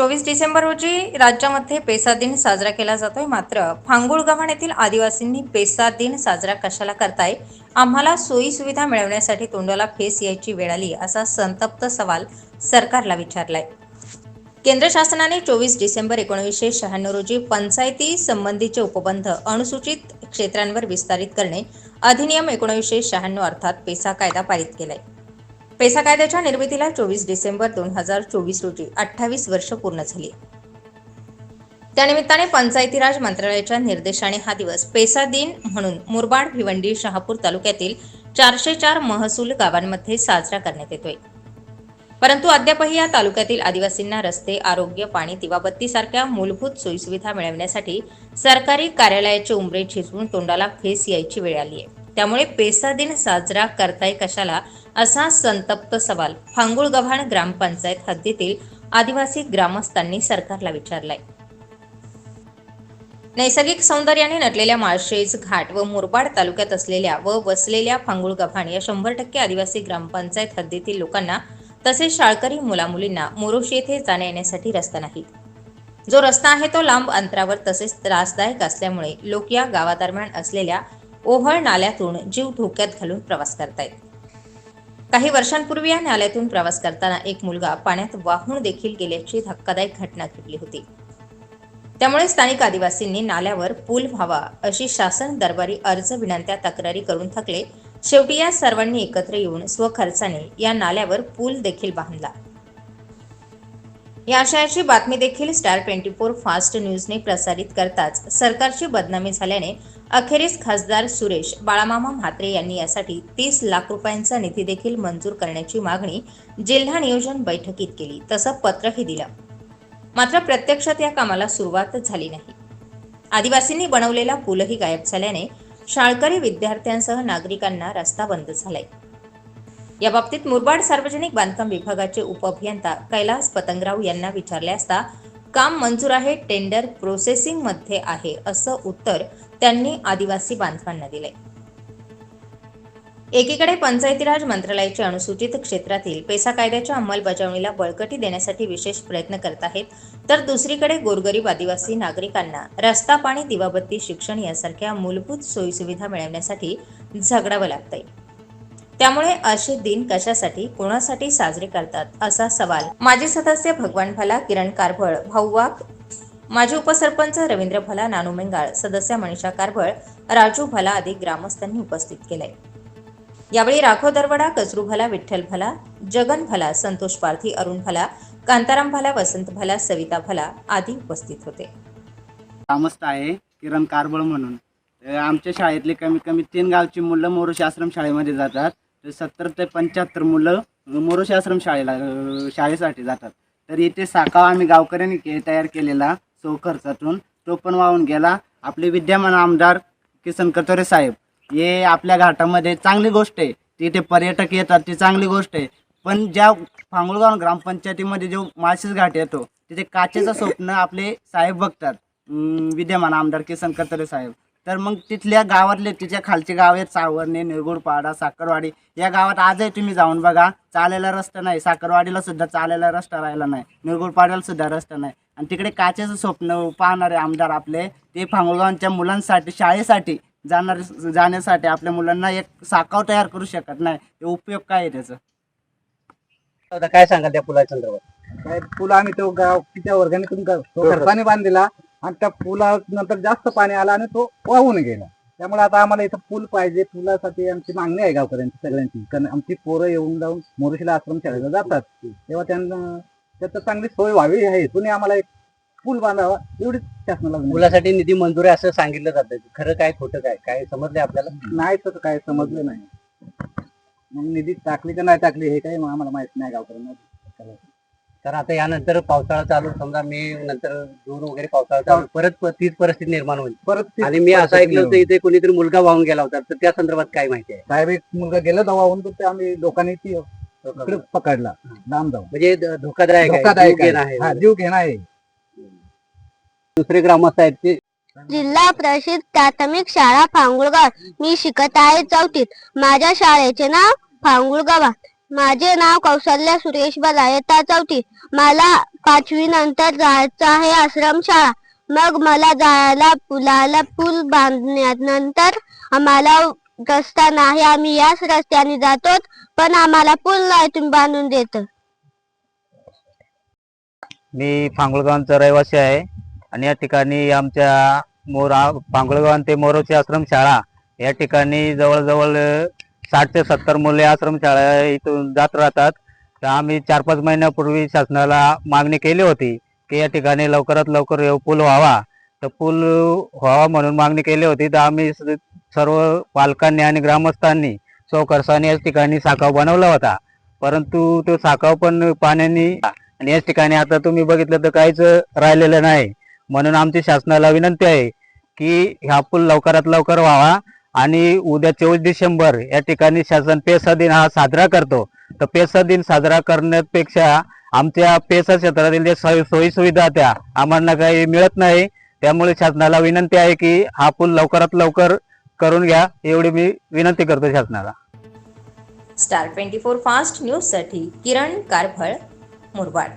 चोवीस डिसेंबर रोजी राज्यामध्ये पेसा दिन साजरा केला जातोय. मात्र फांगुळ गव्हाण येथील आदिवासींनी पेसा दिन साजरा कशाला करताय? आम्हाला सोयी सुविधा मिळवण्यासाठी तोंडाला फेस यायची वेळ आली असा संतप्त सवाल सरकारला विचारलाय. केंद्र शासनाने चोवीस डिसेंबर एकोणीसशे शहाण्णव रोजी पंचायती संबंधीचे उपबंध अनुसूचित क्षेत्रांवर विस्तारित करणे अधिनियम एकोणीसशे शहाण्णव अर्थात पेसा कायदा पारित केलाय. पेसा कायद्याच्या निर्मितीला चोवीस डिसेंबर दोन हजार चोवीस रोजी अठ्ठावीस वर्ष पूर्ण झाली. त्यानिमित्ताने पंचायती राज मंत्रालयाच्या निर्देशाने हा दिवस पेसा दिन म्हणून मुरबाड भिवंडी शहापूर तालुक्यातील चारशे चार महसूल गावांमध्ये साजरा करण्यात येतोय. परंतु अद्यापही या तालुक्यातील आदिवासींना रस्ते आरोग्य पाणी दिवाबत्ती सारख्या मूलभूत सोयीसुविधा मिळवण्यासाठी सरकारी कार्यालयाचे उंबरे झिजवून तोंडाला फेस यायची वेळ आली आहे त्यामुळे पेसा दिन साजरा करताय कशाला असा संतप्त सवाल फांगुळ गव्हाण ग्रामपंचायत हद्दीतील आदिवासी ग्रामस्थांनी सरकारला विचारलाय. नैसर्गिक सौंदर्याने नटलेल्या माळशेज घाट व मुरबाड तालुक्यात असलेल्या व वसलेल्या फांगुळ गव्हाण या शंभर टक्के आदिवासी ग्रामपंचायत हद्दीतील लोकांना तसेच शाळकरी मुलामुलींना मोरोशी येथे जाण्या येण्यासाठी रस्ता नाही. जो रस्ता आहे तो लांब अंतरावर तसेच त्रासदायक असल्यामुळे लोक या गावादरम्यान असलेल्या ओहळ नाल्यातून जीव धोक्यात घालून प्रवास करतायत. काही वर्षांपूर्वी या नाल्यातून प्रवास करताना एक मुलगा पाण्यात वाहून देखील गेल्याची धक्कादायक घटना घडली होती. त्यामुळे स्थानिक आदिवासींनी नाल्यावर पूल व्हावा अशी शासन दरबारी अर्ज विनंत्या तक्रारी करून थकले. शेवटी या सर्वांनी एकत्र येऊन स्वखर्चाने या नाल्यावर पूल देखील बांधला. या आशयाची बातमी देखील स्टार ट्वेंटी फोर फास्ट न्यूजने प्रसारित करताच सरकारची बदनामी झाल्याने अखेरीस खासदार सुरेश बाळामामा म्हात्रे यांनी यासाठी तीस लाख रुपयांचा निधी देखील मंजूर करण्याची मागणी जिल्हा नियोजन बैठकीत केली. तसं पत्रही दिलं. मात्र प्रत्यक्षात या कामाला सुरुवात झाली नाही. आदिवासींनी बनवलेला पूलही गायब झाल्याने शाळकरी विद्यार्थ्यांसह नागरिकांना रस्ता बंद झालाय. या बाबतीत मुरबाड सार्वजनिक बांधकाम विभागाचे उपअभियंता कैलास पतंगराव यांना विचारले असता काम मंजूर आहे टेंडर प्रोसेसिंगमध्ये आहे असं उत्तर त्यांनी आदिवासी बांधवांना दिले एकीकडे पंचायती राज मंत्रालयाचे अनुसूचित क्षेत्रातील पेसा कायद्याच्या अंमलबजावणीला बळकटी देण्यासाठी विशेष प्रयत्न करत आहेत तर दुसरीकडे गोरगरीब आदिवासी नागरिकांना रस्ता पाणी दिवाबत्ती शिक्षण यासारख्या मूलभूत सोयीसुविधा मिळवण्यासाठी झगडावं लागतंय. त्यामुळे असे दिन कशासाठी कोणासाठी साजरे करतात असा सवाल. माजी सदस्य भगवान भला किरण कारभळ भाऊ वाघ माजी उपसरपंच रवींद्र भला नानू मेंगाळ सदस्य मनीषा कारभळ राजू भला आदी ग्रामस्थांनी उपस्थित केले. यावेळी राघव दरवडा कचरू भला विठ्ठल भला जगन भला संतोष पार्थी अरुण भला कांताराम भला वसंत भला सविता भला आदी उपस्थित होते. ग्रामस्थ आहे किरण कारबळ म्हणून. आमच्या शाळेतले कमीत कमी तीन गावची मुलं मोरोशी आश्रम शाळेमध्ये जातात. सत्तर ते पंच्याहत्तर मुलं मोरोशी आश्रम शाळेला शाळेसाठी जातात. तर इथे साकाव आम्ही गावकऱ्यांनी के तयार केलेला सो खर्चातून तो पण वाहून गेला. आपले विद्यमान आमदार किसन कतोरे साहेब हे आपल्या घाटामध्ये चांगली गोष्ट आहे. तिथे पर्यटक येतात ती चांगली गोष्ट आहे. पण ज्या फांगुळगाव ग्रामपंचायतीमध्ये जो माळशीस घाट येतो तिथे काचेचं स्वप्न आपले साहेब बघतात. विद्यमान आमदार किसन कतरे साहेब. तर मग तिथल्या गावातले तिच्या खालचे गाव आहेत सावरणे निरगुडपाडा साखरवाडी. या गावात आजही तुम्ही जाऊन बघा चालायला रस्ता नाही. साखरवाडीला सुद्धा चालायला रस्ता राहिला नाही. निरगुडपाड्याला सुद्धा रस्ता नाही. आणि तिकडे काचेचं स्वप्न पाहणारे आमदार आपले ते फांगुळगावच्या मुलांसाठी शाळेसाठी जाणार जाण्यासाठी आपल्या मुलांना एक साकाव तयार करू शकत नाही. हे उपयोग काय आहे त्याचं? काय सांगाल त्या पुलाच्या संदर्भात? काय पूल आम्ही तो गाव तिच्या वर्गाने तो खर्चाने बांधलेला. आणि त्या पुला नंतर जास्त पाणी आलं आणि तो वाहून गेला. त्यामुळे आता आम्हाला इथं पूल पाहिजे पुलासाठी आमची मागणी आहे गावकऱ्यांची सगळ्यांची. कारण आमची पोरं येऊन जाऊन मोरुशीला आश्रम शाळेला जातात. तेव्हा त्यांना त्याचं चांगली सोय व्हावी ह्या हेतूने आम्हाला एक पूल बांधावा एवढीच शासनाला. मुलासाठी निधी मंजूर आहे असं सांगितलं जातं. खरं काय खोटं काय? काय समजलंय आपल्याला? नाही तर काय समजलं नाही. मग निधी टाकली का नाही टाकली हे काही आम्हाला माहीत नाही गावकऱ्यांना. कारण आता यानंतर पावसाळा चालू समजा मे नंतर जून वगैरे पावसाळा चालू परत तीच परिस्थिती निर्माण होईल. परत आणि मी असं ऐकलं होतं इथे कोणीतरी मुलगा वाहून गेला होता. तर त्या संदर्भात काय माहिती आहे? साहेब एक मुलगा गेला दवा होऊन तर आम्ही लोकांनी ती पकडला. लांब जाऊन. म्हणजे धोकादायक आहे, धोकादायक जीव घेणं आहे. हा, आहे जीव घेणं आहे. दुसरे ग्रामस्थ आहेत ते. जिल्हा परिषद प्राथमिक शाळा फांगुळगाव. मी शिकत आहे चौथीत. माझ्या शाळेचे नाव फांगुळगाव माझे नाव कौशल्य सुरेश बलायता चौथी मला पाचवी नंतर जायचं आहे आश्रमशाळा. मग मला जायला पुलाला पूल बांधण्यानंतर आम्हाला रस्ता नाही. आम्ही याच रस्त्याने जातो पण आम्हाला पूल नाही तुम्ही बांधून देत. मी फांगुळगावचा रहिवासी आहे आणि या ठिकाणी आमच्या मोरा फांगुळगाव ते मोरोची आश्रम शाळा या ठिकाणी जवळजवळ साठ ते सत्तर मुले आश्रम शाळा इथून जात राहतात. तर आम्ही चार पाच महिन्यापूर्वी शासनाला मागणी केली होती की या ठिकाणी लवकरात लवकर पूल व्हावा. तर पूल व्हावा म्हणून मागणी केली होती. तर आम्ही सर्व पालकांनी आणि ग्रामस्थांनी चौकरसाने याच ठिकाणी साखाव बनवला होता. परंतु तो साखाव पण पाण्याने आणि याच ठिकाणी आता तुम्ही बघितलं तर काहीच राहिलेलं नाही. म्हणून आमची शासनाला विनंती आहे की हा पूल लवकरात लवकर व्हावा. आणि उद्या चोवीस डिसेंबर या ठिकाणी शासन पेसा दिन हा साजरा करतो. तर पेसा दिन साजरा करण्यापेक्षा आमच्या पेसा क्षेत्रातील जे सोयी सुविधा त्या आम्हाला काही मिळत नाही त्यामुळे शासनाला विनंती आहे की हा पूल लवकरात लवकर करून घ्या एवढी मी विनंती करतो शासनाला. स्टार ट्वेंटी फोर फास्ट न्यूजसाठी किरण कारफळ मुरबाड.